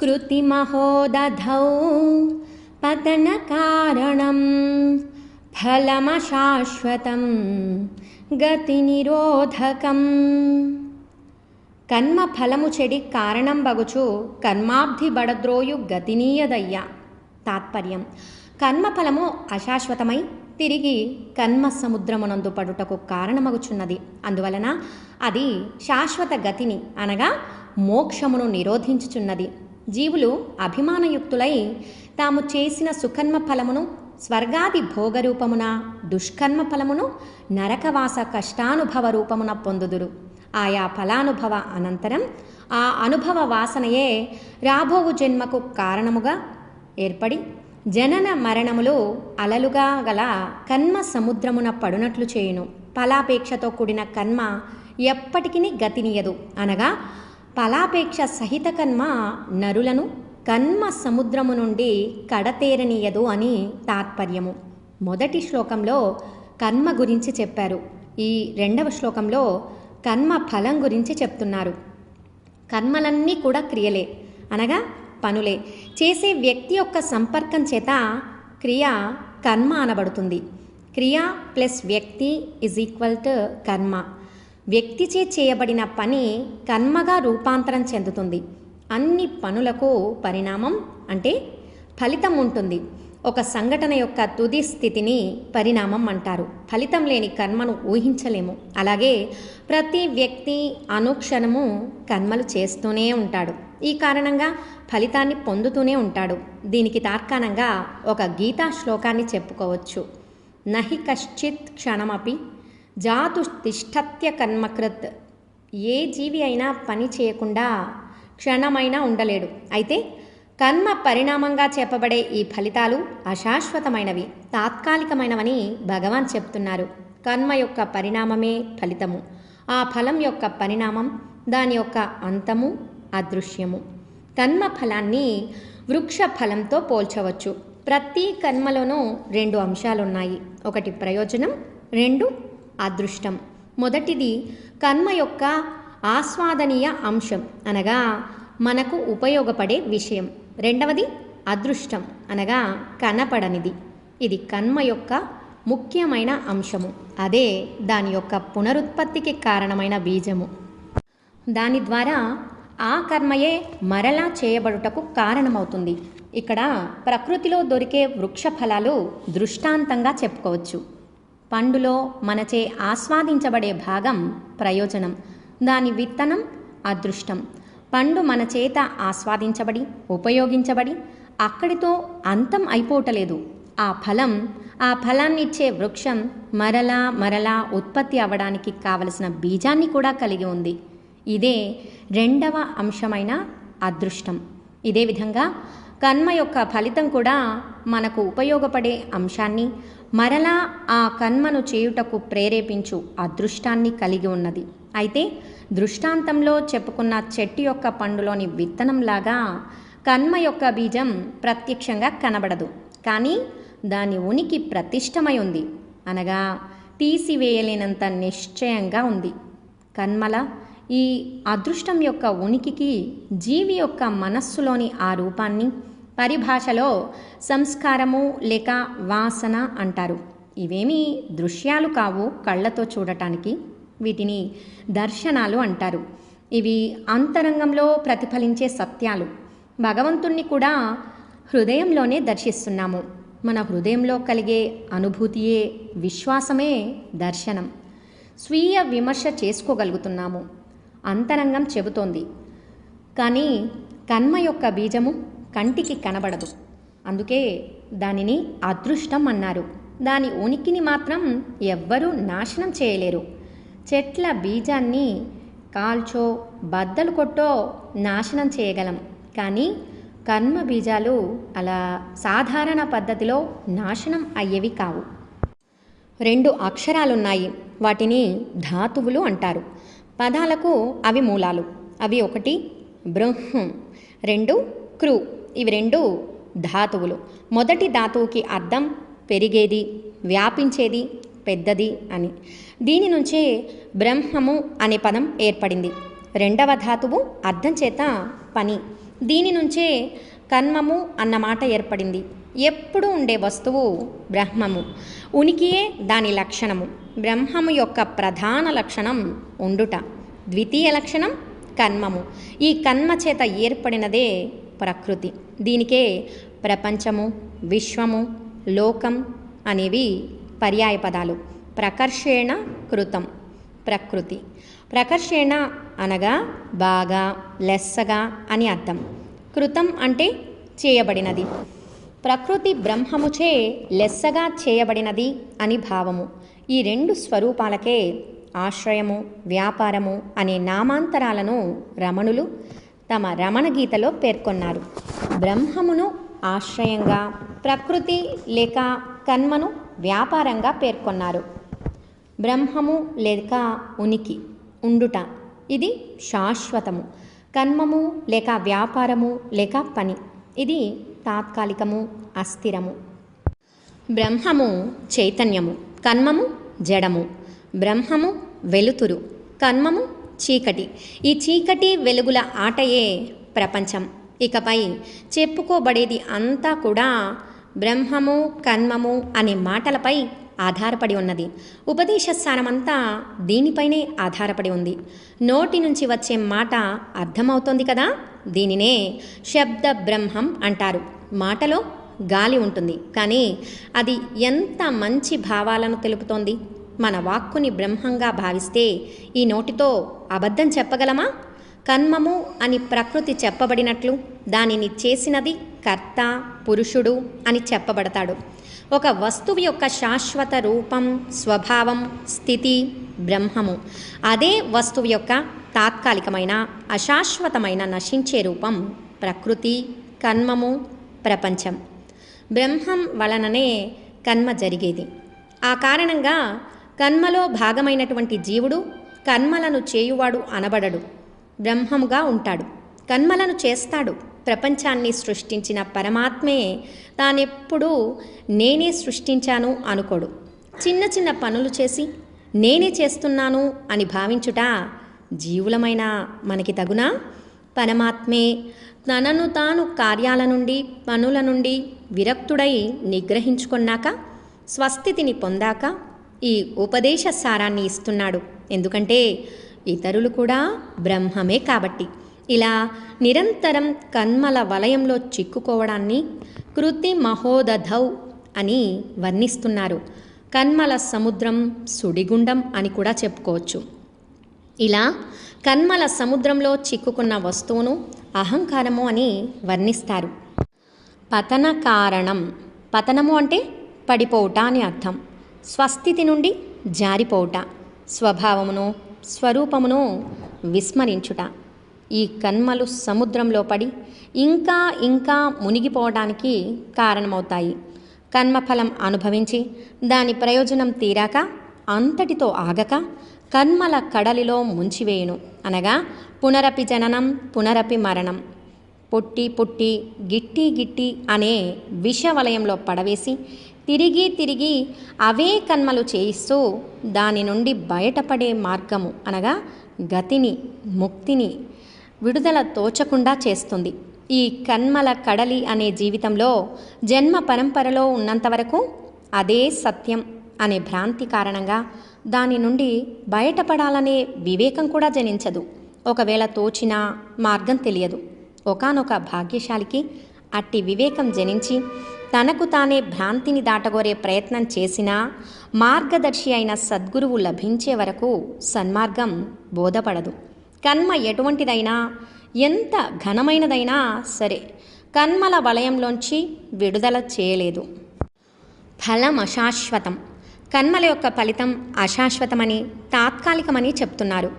कृतिमहोदधौ पतनकारणं फलमशाश्वतं గతినిరోధకం కర్మ ఫలము చెడి కారణం బగుచు కర్మాబ్ధి బడద్రోయు గతినీయదయ్య తాత్పర్యం కర్మ ఫలము అశాశ్వతమై తిరిగి కర్మ సముద్రమునందు పడుటకు కారణమగుచున్నది అందువలన అది శాశ్వత గతిని అనగా మోక్షమును నిరోధించుచున్నది జీవులు అభిమానయుక్తులై తాము చేసిన సుకర్మ ఫలమును స్వర్గాది భోగరూపమున దుష్కర్మ ఫలమును నరకవాస కష్టానుభవ రూపమున పొందుదురు. ఆయా ఫలానుభవ అనంతరం ఆ అనుభవ వాసనయే రాబోవు జన్మకు కారణముగా ఏర్పడి జనన మరణములు అలలుగా గల కర్మ సముద్రమున పడునట్లు చేయును. ఫలాపేక్షతో కూడిన కర్మ ఎప్పటికీ గతినీయదు అనగా ఫలాపేక్ష సహిత కర్మ నరులను కన్మ సముద్రము నుండి కడతేరనీయదు అని తాత్పర్యము. మొదటి శ్లోకంలో కర్మ గురించి చెప్పారు. ఈ రెండవ శ్లోకంలో కర్మ ఫలం గురించి చెప్తున్నారు. కర్మలన్నీ కూడా క్రియలే అనగా పనులే. చేసే వ్యక్తి యొక్క సంపర్కం చేత క్రియ కర్మ అనబడుతుంది. క్రియ ప్లస్ వ్యక్తి ఈజ్ ఈక్వల్ టు కర్మ వ్యక్తిచే చేయబడిన పని కర్మగా రూపాంతరం చెందుతుంది. అన్ని పనులకు పరిణామం అంటే ఫలితం ఉంటుంది. ఒక సంఘటన యొక్క తుది స్థితిని పరిణామం అంటారు. ఫలితం లేని కర్మను ఊహించలేము. అలాగే ప్రతి వ్యక్తి అనుక్షణము కర్మలు చేస్తూనే ఉంటాడు. ఈ కారణంగా ఫలితాన్ని పొందుతూనే ఉంటాడు. దీనికి తార్కాణంగా ఒక గీతా శ్లోకాన్ని చెప్పుకోవచ్చు. నహి కశ్చిత్ క్షణమపి జాతు తిష్టత్య కర్మకృత్ ఏ జీవి అయినా పని చేయకుండా క్షణమైనా ఉండలేడు. అయితే కర్మ పరిణామంగా చెప్పబడే ఈ ఫలితాలు అశాశ్వతమైనవి తాత్కాలికమైనవని భగవాన్ చెప్తున్నారు. కర్మ యొక్క పరిణామమే ఫలితము. ఆ ఫలం యొక్క పరిణామం దాని యొక్క అంతము అదృశ్యము. కర్మ ఫలాన్ని వృక్ష ఫలంతో పోల్చవచ్చు. ప్రతి కర్మలోనూ రెండు అంశాలున్నాయి. ఒకటి ప్రయోజనం రెండు అదృష్టం. మొదటిది కర్మ యొక్క ఆస్వాదనీయ అంశం అనగా మనకు ఉపయోగపడే విషయం. రెండవది అదృష్టం అనగా కనపడనిది. ఇది కర్మ యొక్క ముఖ్యమైన అంశము. అదే దాని యొక్క పునరుత్పత్తికి కారణమైన బీజము. దాని ద్వారా ఆ కర్మయే మరలా చేయబడుటకు కారణమవుతుంది. ఇక్కడ ప్రకృతిలో దొరికే వృక్ష ఫలాలు దృష్టాంతంగా చెప్పుకోవచ్చు. పండులో మనచే ఆస్వాదించబడే భాగం ప్రయోజనం. దాని విత్తనం అదృష్టం. పండు మన చేత ఆస్వాదించబడి ఉపయోగించబడి అక్కడితో అంతం అయిపోవటలేదు ఆ ఫలం ఆ ఫలాన్నిచ్చే వృక్షం మరలా మరలా ఉత్పత్తి అవ్వడానికి కావలసిన బీజాన్ని కూడా కలిగి ఉంది. ఇదే రెండవ అంశమైన అదృష్టం. ఇదే విధంగా కర్మ యొక్క ఫలితం కూడా మనకు ఉపయోగపడే అంశాన్ని మరలా ఆ కన్మను చేయుటకు ప్రేరేపించు అదృష్టాన్ని కలిగి ఉన్నది. అయితే దృష్టాంతంలో చెప్పుకున్న చెట్టు యొక్క పండులోని విత్తనంలాగా కన్మ యొక్క బీజం ప్రత్యక్షంగా కనబడదు. కానీ దాని ఉనికి ప్రతిష్టమై ఉంది. అనగా తీసివేయలేనంత నిశ్చయంగా ఉంది. కన్మల ఈ అదృష్టం యొక్క ఉనికికి జీవి యొక్క మనస్సులోని ఆ రూపాన్ని పరిభాషలో సంస్కారము లేక వాసన అంటారు. ఇవేమీ దృశ్యాలు కావు కళ్ళతో చూడటానికి. వీటిని దర్శనాలు అంటారు. ఇవి అంతరంగంలో ప్రతిఫలించే సత్యాలు. భగవంతుణ్ణి కూడా హృదయంలోనే దర్శిస్తున్నాము. మన హృదయంలో కలిగే అనుభూతియే విశ్వాసమే దర్శనం. స్వీయ విమర్శ చేసుకోగలుగుతున్నాము. అంతరంగం చెబుతోంది. కానీ కన్మ యొక్క బీజము కంటికి కనబడదు. అందుకే దానిని అదృష్టం అన్నారు. దాని ఉనికిని మాత్రం ఎవ్వరూ నాశనం చేయలేరు. చెట్ల బీజాన్ని కాల్చో బద్దలు కొట్టో నాశనం చేయగలం. కానీ కర్మ బీజాలు అలా సాధారణ పద్ధతిలో నాశనం అయ్యేవి కావు. రెండు అక్షరాలున్నాయి. వాటిని ధాతువులు అంటారు. పదాలకు అవి మూలాలు. అవి ఒకటి బృహం రెండు క్రూ ఇవి రెండు ధాతువులు. మొదటి ధాతువుకి అర్థం పెరిగేది వ్యాపించేది పెద్దది అని. దీని నుంచే బ్రహ్మము అనే పదం ఏర్పడింది. రెండవ ధాతువు అర్థం చేత పని. దీని నుంచే కర్మము అన్న మాట ఏర్పడింది. ఎప్పుడు ఉండే వస్తువు బ్రహ్మము. ఉనికియే దాని లక్షణము. బ్రహ్మము యొక్క ప్రధాన లక్షణం ఉండుట. ద్వితీయ లక్షణం కర్మము. ఈ కర్మ చేత ఏర్పడినదే ప్రకృతి. దీనికే ప్రపంచము విశ్వము లోకం అనేవి పర్యాయ పదాలు. ప్రకర్షేణ కృతం ప్రకృతి. ప్రకర్షేణ అనగా బాగా లెస్సగా అని అర్థం. కృతం అంటే చేయబడినది. ప్రకృతి బ్రహ్మముచే లెస్సగా చేయబడినది అని భావము. ఈ రెండు స్వరూపాలకే ఆశ్రయము వ్యాపారము అనే నామాంతరాలను రమణులు తమ రమణ గీతలో పేర్కొన్నారు. బ్రహ్మమును ఆశ్రయంగా ప్రకృతి లేక కన్మను వ్యాపారంగా పేర్కొన్నారు. బ్రహ్మము లేక ఉనికి ఉండుట ఇది శాశ్వతము. కన్మము లేక వ్యాపారము లేక పని ఇది తాత్కాలికము అస్థిరము. బ్రహ్మము చైతన్యము కన్మము జడము. బ్రహ్మము వెలుతురు కన్మము చీకటి. ఈ చీకటి వెలుగుల ఆటయే ప్రపంచం. ఇకపై చెప్పుకోబడేది అంతా కూడా బ్రహ్మము కన్మము అనే మాటలపై ఆధారపడి ఉన్నది. ఉపదేశ స్థానమంతా దీనిపైనే ఆధారపడి ఉంది. నోటి నుంచి వచ్చే మాట అర్థమవుతోంది కదా? దీనినే శబ్ద బ్రహ్మం అంటారు. మాటలో గాలి ఉంటుంది. కానీ అది ఎంత మంచి భావాలను తెలుపుతోంది? మన వాక్కుని బ్రహ్మంగా భావిస్తే ఈ నోటితో అబద్ధం చెప్పగలమా? కన్మము అని ప్రకృతి చెప్పబడినట్లు దానిని చేసినది కర్త పురుషుడు అని చెప్పబడతాడు. ఒక వస్తువు యొక్క శాశ్వత రూపం స్వభావం స్థితి బ్రహ్మము. అదే వస్తువు యొక్క తాత్కాలికమైన అశాశ్వతమైన నశించే రూపం ప్రకృతి కన్మము ప్రపంచం. బ్రహ్మం వలననే కన్మ జరిగేది. ఆ కారణంగా కన్మలో భాగమైనటువంటి జీవుడు కన్మలను చేయువాడు అనబడడు. బ్రహ్మముగా ఉంటాడు. కన్మలను చేస్తాడు. ప్రపంచాన్ని సృష్టించిన పరమాత్మే తానెప్పుడూ నేనే సృష్టించాను అనుకోడు. చిన్న చిన్న పనులు చేసి నేనే చేస్తున్నాను అని భావించుట జీవులమైన మనకి తగునా? పరమాత్మే తనను తాను కార్యాల నుండి పనుల నుండి విరక్తుడై నిగ్రహించుకున్నాక స్వస్థితిని పొందాక ఈ ఉపదేశ సారాన్ని ఇస్తున్నాడు. ఎందుకంటే ఇతరులు కూడా బ్రహ్మమే కాబట్టి. ఇలా నిరంతరం కన్మల వలయంలో చిక్కుకోవడాన్ని కృతి మహోదధౌ అని వర్ణిస్తున్నారు. కన్మల సముద్రం సుడిగుండం అని కూడా చెప్పుకోవచ్చు. ఇలా కన్మల సముద్రంలో చిక్కుకున్న వస్తువును అహంకారము అని వర్ణిస్తారు. పతన కారణం. పతనము అంటే పడిపోవుట అని అర్థం. స్వస్థితి నుండి జారిపోవుట స్వభావమును స్వరూపమును విస్మరించుట. ఈ కన్మలు సముద్రంలో పడి ఇంకా ఇంకా మునిగిపోవడానికి కారణమవుతాయి. కర్మఫలం అనుభవించి దాని ప్రయోజనం తీరాక అంతటితో ఆగక కర్మల కడలిలో ముంచివేయును. అనగా పునరపి జననం పునరపి మరణం. పుట్టి పుట్టి గిట్టి గిట్టి అనే విషవలయంలో పడవేసి తిరిగి తిరిగి అవే కన్మలు చేయిస్తూ దాని నుండి బయటపడే మార్గము అనగా గతిని ముక్తిని విడుదల తోచకుండా చేస్తుంది. ఈ కన్మల కడలి అనే జీవితంలో జన్మ పరంపరలో ఉన్నంతవరకు అదే సత్యం అనే భ్రాంతి కారణంగా దాని నుండి బయటపడాలనే వివేకం కూడా జనించదు. ఒకవేళ తోచినా మార్గం తెలియదు. ఒకానొక భాగ్యశాలికి అట్టి వివేకం జనించి తనకు తానే భ్రాంతిని దాటగోరే ప్రయత్నం చేసినా మార్గదర్శి అయిన సద్గురువు లభించే వరకు సన్మార్గం బోధపడదు. కన్మ ఎటువంటిదైనా ఎంత ఘనమైనదైనా సరే కన్మల వలయంలోంచి విడుదల చేయలేదు. ఫలం అశాశ్వతం. కన్మల యొక్క ఫలితం అశాశ్వతమని తాత్కాలికమని చెప్తున్నారు.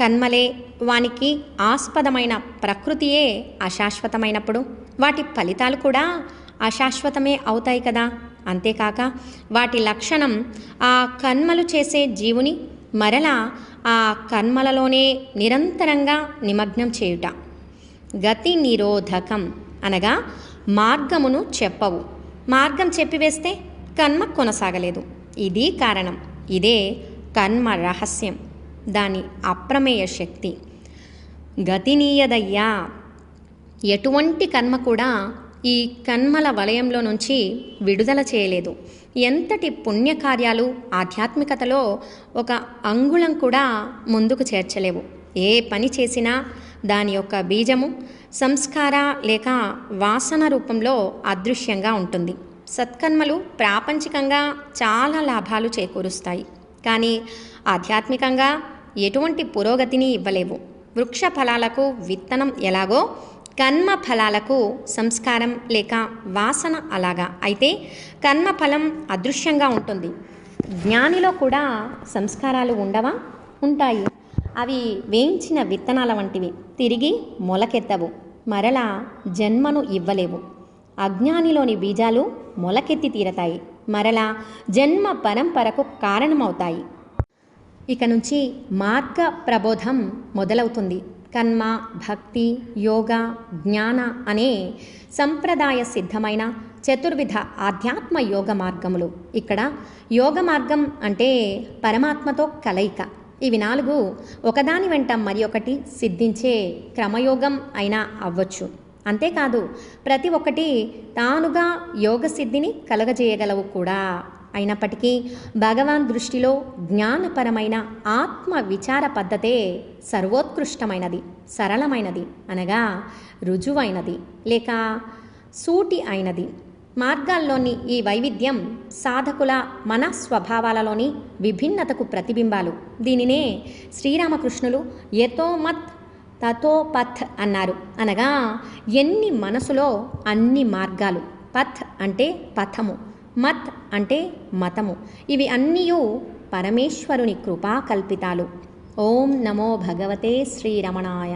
కన్మలే వానికి ఆస్పదమైన ప్రకృతియే అశాశ్వతమైనప్పుడు వాటి ఫలితాలు కూడా అశాశ్వతమే అవుతాయి కదా? అంతేకాక వాటి లక్షణం ఆ కన్మలు చేసే జీవుని మరలా ఆ కర్మలలోనే నిరంతరంగా నిమగ్నం చేయుట. గతి నిరోధకం అనగా మార్గమును చెప్పవు. మార్గం చెప్పివేస్తే కర్మ కొనసాగలేదు. ఇది కారణం. ఇదే కర్మ రహస్యం. దాని అప్రమేయ శక్తి. గతినీయదయ్యా ఎటువంటి కర్మ కూడా ఈ కన్మల వలయంలో నుంచి విడుదల చేయలేదు. ఎంతటి పుణ్యకార్యాలు ఆధ్యాత్మికతలో ఒక అంగుళం కూడా ముందుకు చేర్చలేవు. ఏ పని చేసినా దాని యొక్క బీజము సంస్కార లేక వాసన రూపంలో అదృశ్యంగా ఉంటుంది. సత్కర్మలు ప్రాపంచికంగా చాలా లాభాలు చేకూరుస్తాయి. కానీ ఆధ్యాత్మికంగా ఎటువంటి పురోగతిని ఇవ్వలేవు. వృక్ష ఫలాలకు విత్తనం ఎలాగో కర్మ ఫలాలకు సంస్కారం లేక వాసన అలాగా. అయితే కర్మ ఫలం అదృశ్యంగా ఉంటుంది. జ్ఞానిలో కూడా సంస్కారాలు ఉండవా? ఉంటాయి. అవి వేయించిన విత్తనాల వంటివి. తిరిగి మొలకెత్తవు. మరలా జన్మను ఇవ్వలేవు. అజ్ఞానిలోని బీజాలు మొలకెత్తి తీరతాయి. మరలా జన్మ పరంపరకు కారణమవుతాయి. ఇక నుంచి మార్గ ప్రబోధం మొదలవుతుంది. కర్మ భక్తి యోగ జ్ఞాన అనే సంప్రదాయ సిద్ధమైన చతుర్విధ ఆధ్యాత్మ యోగ మార్గములు. ఇక్కడ యోగ మార్గం అంటే పరమాత్మతో కలయిక. ఇవి నాలుగు ఒకదాని వెంట మరి ఒకటి సిద్ధించే క్రమయోగం అయినా అవ్వచ్చు. అంతేకాదు ప్రతి ఒక్కటి తానుగా యోగ సిద్ధిని కలగజేయగలవు కూడా. అయినప్పటికీ భగవాన్ దృష్టిలో జ్ఞానపరమైన ఆత్మ విచార పద్ధతే సర్వోత్కృష్టమైనది సరళమైనది అనగా రుజువైనది లేక సూటి అయినది. మార్గాల్లోని ఈ వైవిధ్యం సాధకుల మన స్వభావాలలోని విభిన్నతకు ప్రతిబింబాలు. దీనినే శ్రీరామకృష్ణులు యథోమత్ తతో పథ్ అన్నారు. అనగా ఎన్ని మనసులో అన్ని మార్గాలు. పథ్ అంటే పథము. మత్ అంటే మతము. ఇవి అన్నీయు పరమేశ్వరుని కృపా కల్పితాలు ఓం నమో భగవతే శ్రీరమణాయ.